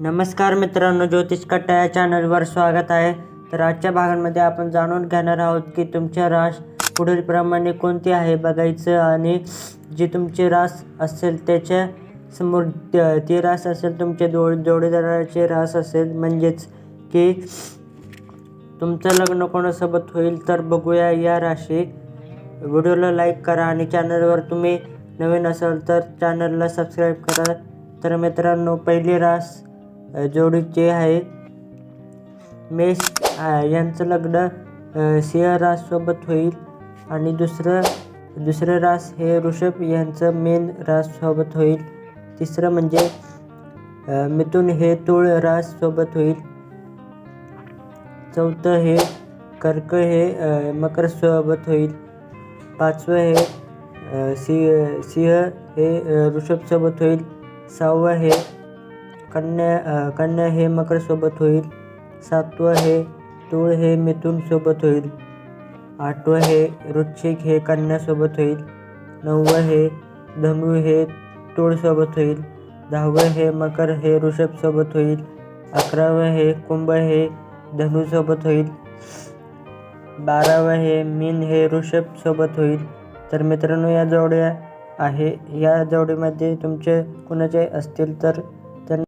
नमस्कार मित्रांनो ज्योतिष कट्टा या चॅनलवर स्वागत आहे. तर आजच्या भागांमध्ये आपण जाणून घेणार आहोत की तुमच्या रास पुढीलप्रमाणे कोणती आहे बघायचं आणि जी तुमची रास असेल त्याच्यासमोर त- ती रास असेल तुमच्या जोड जोडीदाराची रास असेल म्हणजेच की तुमचं लग्न कोणासोबत होईल तर बघूया या राशी. व्हिडिओला लाईक करा आणि चॅनलवर तुम्ही नवीन असाल तर चॅनलला सबस्क्राईब करा. तर मित्रांनो पहिली रास जोडीचे आहे मेष यांचं लग्न सिंह राससोबत होईल आणि दुसरं दुसरं रास हे ऋषभ यांचं मेन राससोबत होईल. तिसरं म्हणजे मिथुन हे तुळ राससोबत होईल. चौथं हे कर्क हे मकरसोबत मकर सोबत होईल. पाचवं हे सिंह सिंह हे ऋषभसोबत होईल. सहावं हे कन्या कन्या हे मकर सोबत होईल. सातवं हे तुळ हे मिथुन सोबत होईल. आठवं हे वृश्चिक हे कन्यासोबत होईल. नववं हे धनु हे तुळसोबत होईल. दहावं हे मकर हे ऋषभसोबत होईल. अकरावं हे कुंभ हे धनुसोबत होईल. बारावं हे मीन हे ऋषभसोबत होईल. तर मित्रांनो या जोड्या आहे. या जोडीमध्ये तुमचे कुणाचे असतील तर